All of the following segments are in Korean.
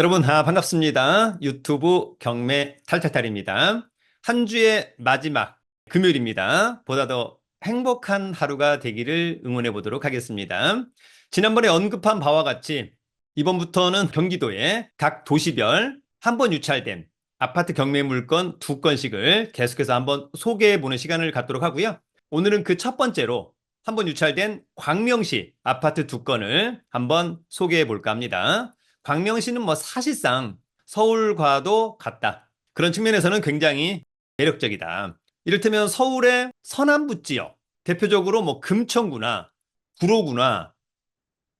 여러분, 아, 반갑습니다. 유튜브 경매 탈탈탈입니다. 한 주의 마지막 금요일입니다. 보다 더 행복한 하루가 되기를 응원해 보도록 하겠습니다. 지난번에 언급한 바와 같이 이번부터는 경기도의 각 도시별 한 번 유찰된 아파트 경매 물건 두 건씩을 계속해서 한번 소개해 보는 시간을 갖도록 하고요. 오늘은 그 첫 번째로 한 번 유찰된 광명시 아파트 두 건을 한번 소개해 볼까 합니다. 광명시는 뭐 사실상 서울과도 같다. 그런 측면에서는 굉장히 매력적이다. 이를테면 서울의 서남부 지역, 대표적으로 뭐 금천구나 구로구나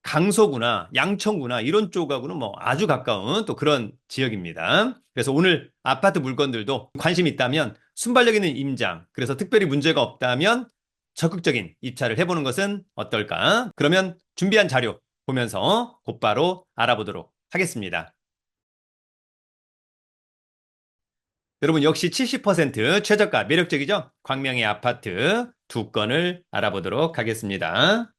강서구나 양천구나 이런 쪽하고는 뭐 아주 가까운 또 그런 지역입니다. 그래서 오늘 아파트 물건들도 관심 있다면 순발력 있는 임장, 그래서 특별히 문제가 없다면 적극적인 입찰을 해보는 것은 어떨까? 그러면 준비한 자료 보면서 곧바로 알아보도록 하겠습니다. 여러분 역시 70% 최저가 매력적이죠? 광명의 아파트 두 건을 알아보도록 하겠습니다.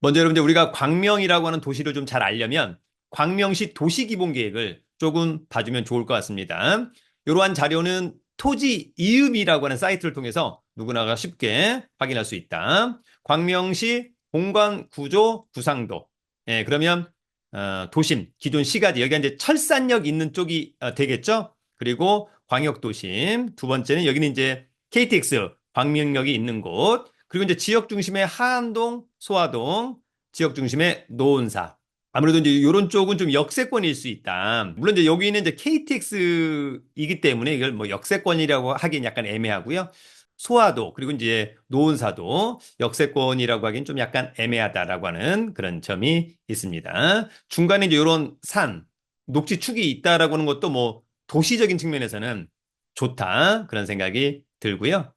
먼저 여러분들 우리가 광명이라고 하는 도시를 좀 잘 알려면 광명시 도시기본계획을 조금 봐주면 좋을 것 같습니다. 이러한 자료는 토지 이음이라고 하는 사이트를 통해서 누구나가 쉽게 확인할 수 있다. 광명시 공간구조 구상도. 예, 그러면 어, 도심, 기존 시가지 여기가 이제 철산역 있는 쪽이 어, 되겠죠. 그리고 광역 도심 두 번째는 여기는 이제 KTX 광명역이 있는 곳 그리고 이제 지역 중심의 하안동, 소화동, 지역 중심의 노원사. 아무래도 이제 이런 쪽은 좀 역세권일 수 있다. 물론 이제 여기는 이제 KTX이기 때문에 이걸 뭐 역세권이라고 하긴 약간 애매하고요. 소화도 그리고 이제 노원사도 역세권이라고 하긴 좀 약간 애매하다라고 하는 그런 점이 있습니다. 중간에 이제 이런 산, 녹지축이 있다라고 하는 것도 뭐 도시적인 측면에서는 좋다 그런 생각이 들고요.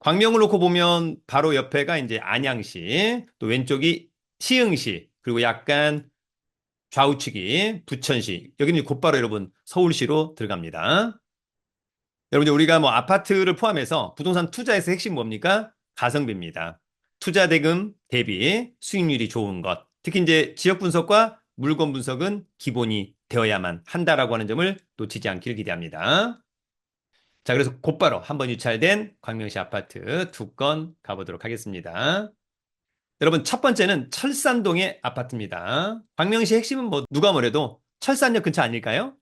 광명을 놓고 보면 바로 옆에가 이제 안양시, 또 왼쪽이 시흥시, 그리고 약간 좌우측이 부천시. 여기는 곧바로 여러분 서울시로 들어갑니다. 여러분 우리가 뭐 아파트를 포함해서 부동산 투자에서 핵심 뭡니까? 가성비입니다. 투자 대금 대비 수익률이 좋은 것. 특히 이제 지역 분석과 물건 분석은 기본이 되어야만 한다라고 하는 점을 놓치지 않기를 기대합니다. 자, 그래서 곧바로 한번 유찰된 광명시 아파트 두 건 가보도록 하겠습니다. 여러분, 첫 번째는 철산동의 아파트입니다. 광명시 핵심은 뭐 누가 뭐래도 철산역 근처 아닐까요?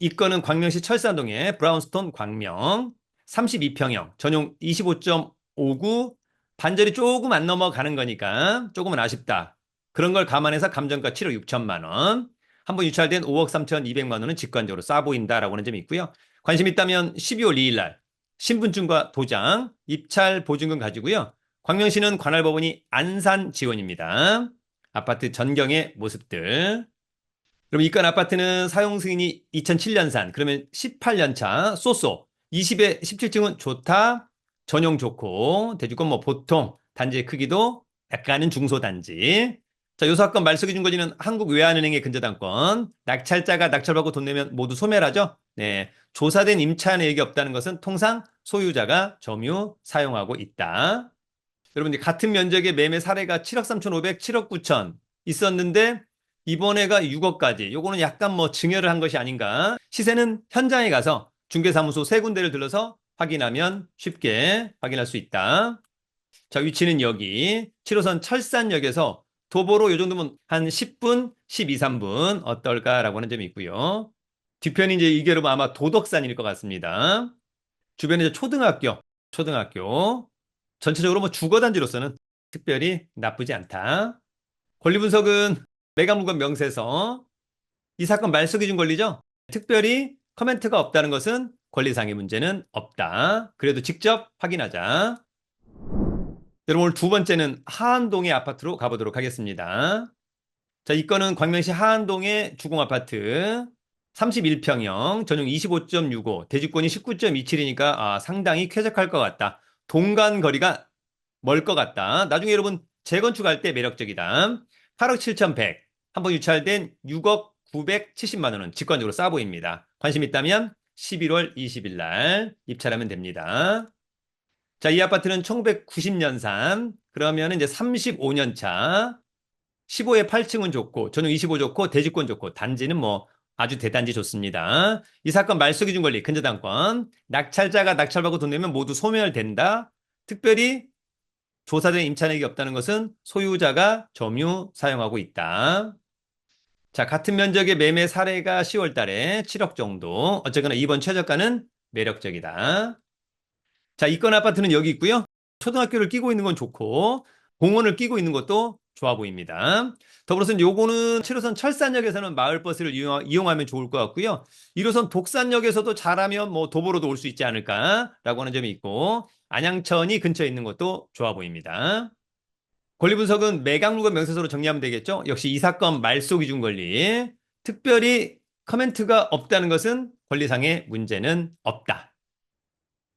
이 건은 광명시 철산동의 브라운스톤 광명 32평형 전용 25.59 반절이 조금 안 넘어가는 거니까 조금은 아쉽다. 그런 걸 감안해서 감정가 7억 6천만 원. 한 번 유찰된 5억 3천 2백만 원은 직관적으로 싸 보인다라고 하는 점이 있고요. 관심 있다면 12월 2일 날 신분증과 도장, 입찰 보증금 가지고요. 광명시는 관할법원이 안산 지원입니다. 아파트 전경의 모습들. 그럼 이건 아파트는 사용 승인이 2007년산, 그러면 18년 차, 쏘쏘. 20에 17층은 좋다, 전용 좋고, 대주권 뭐 보통, 단지의 크기도 약간은 중소단지. 자, 요 사건 말소기 준거지는 한국외환은행의 근저당권. 낙찰자가 낙찰받고 돈 내면 모두 소멸하죠? 네. 조사된 임차 내역이 없다는 것은 통상 소유자가 점유 사용하고 있다. 여러분, 같은 면적의 매매 사례가 7억 3,500, 7억 9천 있었는데 이번에가 6억까지. 요거는 약간 뭐 증여를 한 것이 아닌가. 시세는 현장에 가서 중개사무소 세 군데를 들러서 확인하면 쉽게 확인할 수 있다. 자, 위치는 여기 7호선 철산역에서 도보로 요 정도면 한 10분, 12, 3분 어떨까라고 하는 점이 있고요. 뒤편이 이제 이게 여러분 아마 도덕산일 것 같습니다. 주변에 이제 초등학교, 초등학교. 전체적으로 뭐 주거단지로서는 특별히 나쁘지 않다. 권리 분석은 매각물건 명세서 이 사건 말소 기준 권리죠. 특별히 커멘트가 없다는 것은 권리상의 문제는 없다. 그래도 직접 확인하자. 여러분 오늘 두 번째는 하안동의 아파트로 가보도록 하겠습니다. 자, 이 건은 광명시 하안동의 주공아파트 31평형 전용 25.65 대지권이 19.27이니까 아, 상당히 쾌적할 것 같다. 동간 거리가 멀 것 같다. 나중에 여러분 재건축할 때 매력적이다. 8억 7,100 한 번 유찰된 6억 970만 원은 직관적으로 싸 보입니다. 관심 있다면 11월 20일 날 입찰하면 됩니다. 자, 이 아파트는 1990년산 그러면 이제 35년 차 15에 8층은 좋고 전용 25 좋고 대지권 좋고 단지는 뭐 아주 대단지 좋습니다. 이 사건 말소 기준 권리 근저당권 낙찰자가 낙찰받고 돈 내면 모두 소멸된다. 특별히 조사된 임차력이 없다는 것은 소유자가 점유 사용하고 있다. 자, 같은 면적의 매매 사례가 10월 달에 7억 정도. 어쨌거나 이번 최저가는 매력적이다. 자, 이건 아파트는 여기 있고요. 초등학교를 끼고 있는 건 좋고 공원을 끼고 있는 것도 좋아 보입니다. 더불어서 요거는 7호선 철산역에서는 마을버스를 이용, 이용하면 좋을 것 같고요. 1호선 독산역에서도 잘하면 뭐 도보로도 올 수 있지 않을까라고 하는 점이 있고 안양천이 근처에 있는 것도 좋아 보입니다. 권리 분석은 매각물과 명세서로 정리하면 되겠죠? 역시 이 사건 말소 기준 권리. 특별히 커멘트가 없다는 것은 권리상의 문제는 없다.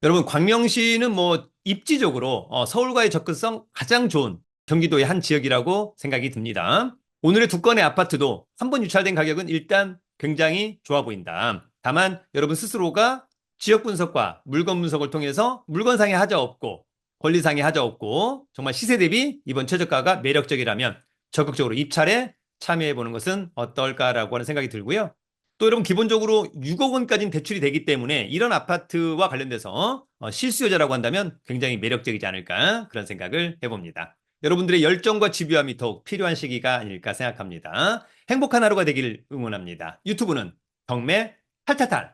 여러분, 광명시는 뭐 입지적으로 어, 서울과의 접근성 가장 좋은 경기도의 한 지역이라고 생각이 듭니다. 오늘의 두 건의 아파트도 한 번 유찰된 가격은 일단 굉장히 좋아 보인다. 다만 여러분 스스로가 지역 분석과 물건 분석을 통해서 물건상의 하자 없고 권리상의 하자 없고 정말 시세 대비 이번 최저가가 매력적이라면 적극적으로 입찰에 참여해 보는 것은 어떨까라고 하는 생각이 들고요. 또 여러분 기본적으로 6억 원까지는 대출이 되기 때문에 이런 아파트와 관련돼서 어, 실수요자라고 한다면 굉장히 매력적이지 않을까 그런 생각을 해봅니다. 여러분들의 열정과 집요함이 더욱 필요한 시기가 아닐까 생각합니다. 행복한 하루가 되길 응원합니다. 유튜브는 경매 탈탈탈